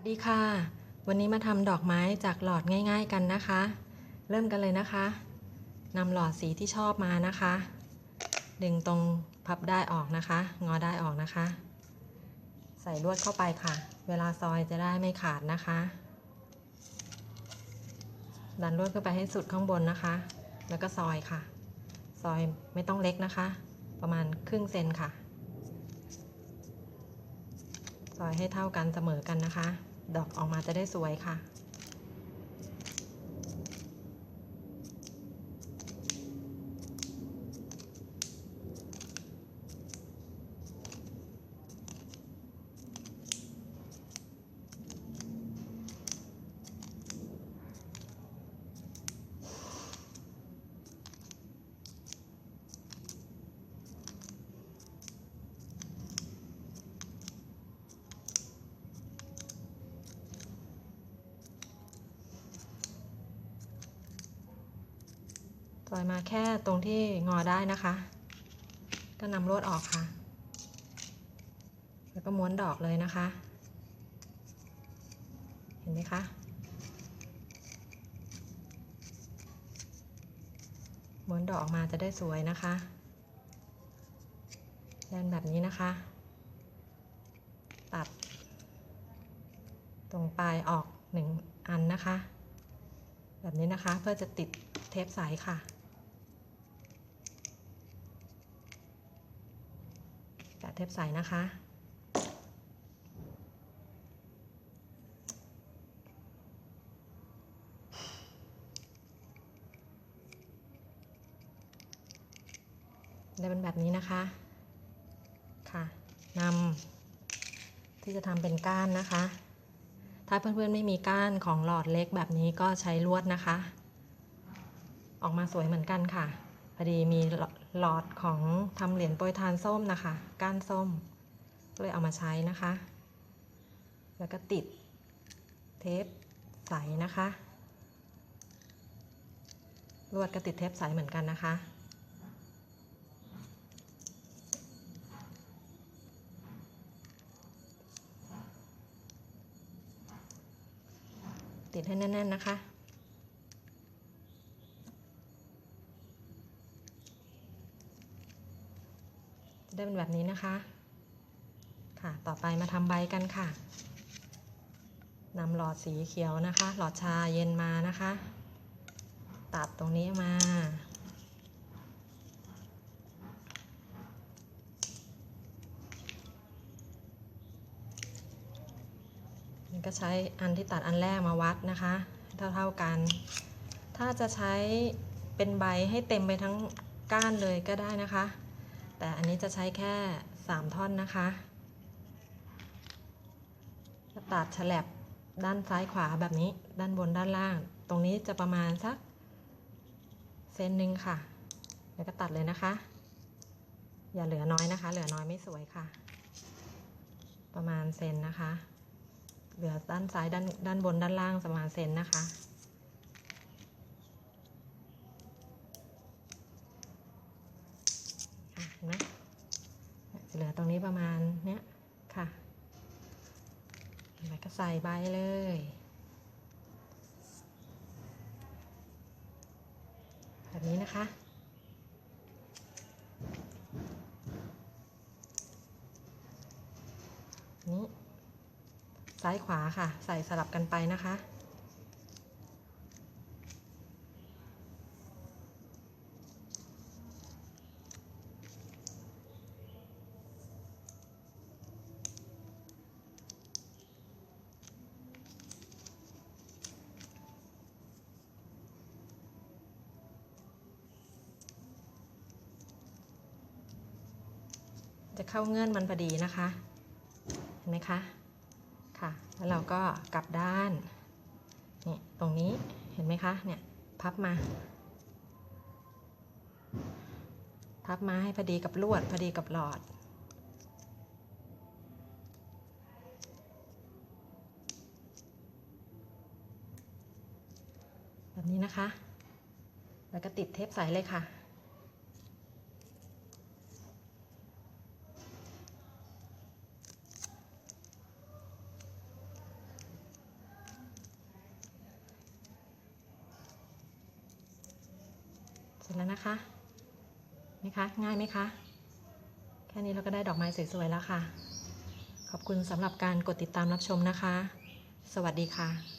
วัสดีค่ะ วันนี้มาทำดอกไม้จากหลอดง่าย ๆกันนะคะ เริ่มกันเลยนะคะนำหลอดสีที่ชอบมานะคะ ดึงตรงพับได้ออกนะคะ งอได้ออกนะคะ ใส่ลวดเข้าไปค่ะ เวลาซอยจะได้ไม่ขาดนะคะ ดันลวดเข้าไปให้สุดข้างบนนะคะ แล้วก็ซอยค่ะ ซอยไม่ต้องเล็กนะคะ ประมาณครึ่งเซนค่ะซอยให้เท่ากันเสมอกันนะคะ ดอกออกมาจะได้สวยค่ะ ซอยมาแค่ตรงที่งอได้นะคะ ก็นำลวดออกค่ะ แล้วก็ม้วนดอกเลยนะคะ เห็นไหมคะม้วนดอกออกมาจะได้สวยนะคะแ่นแบบนี้นะคะ ตัด ตรงปลายออกหนึ่งอันนะคะ แบบนี้นะคะเพื่อจะติดเทปใสค่ะ แปะ เทปใสนะคะ ได้เป็นแบบนี้นะคะ ค่ะนำที่จะทำเป็นก้านนะคะ ถ้าเพื่อนๆไม่มีก้านของหลอดเล็กแบบนี้ก็ใช้ลวดนะคะ ออกมาสวยเหมือนกันค่ะ พอดีมีหลอดของทำเหรียญโปรยทานส้มนะคะ ก้านส้มก็เลยเอามาใช้นะคะ แล้วก็ติดเทปใสนะคะ ลวดก็ติดเทปใสเหมือนกันนะคะติดให้แน่นๆนะคะ ได้เป็นแบบนี้นะคะ ค่ะ ต่อไปมาทำใบกันค่ะนำหลอดสีเขียวนะคะ หลอดชาเย็นมานะคะ ตัดตรงนี้มา ก็ใช้อันที่ตัดอันแรกมาวัดนะคะ เท่าๆกัน ถ้าจะใช้เป็นใบให้เต็มไปทั้งก้านเลยก็ได้นะคะ แต่อันนี้จะใช้แค่ 3 ท่อนนะคะจะตัดฉลับด้านซ้ายขวาแบบนี้ ด้านบนด้านล่าง ตรงนี้จะประมาณสักเซนหนึ่งค่ะ แล้วก็ตัดเลยนะคะ อย่าเหลือน้อยนะคะ เหลือน้อยไม่สวยค่ะ ประมาณเซนนะคะ เหลือด้านซ้ายด้านด้านบนด้านล่างประมาณเซนนะคะ อะเห็นไหมจะเหลือตรงนี้ประมาณเนี้ยค่ะแล้วก็ใส่ใบเลยแบบนี้นะคะนี้ซ้ายขวาค่ะ ใส่สลับกันไปนะคะ จะเข้าเงื่อนมันพอดีนะคะ เห็นไหมคะ ค่ะ แล้วเราก็กลับด้าน นี่ ตรงนี้ เห็นไหมคะ เนี่ย พับมา พับมาให้พอดีกับลวด พอดีกับหลอด แบบนี้นะคะ แล้วก็ติดเทปใสเลยค่ะ ร็จแล้วนะคะไหมคะ ง่ายไหมคะ แค่นี้เราก็ได้ดอกไม้สวยๆแล้วค่ะ ขอบคุณสำหรับการกดติดตามรับชมนะคะ สวัสดีค่ะ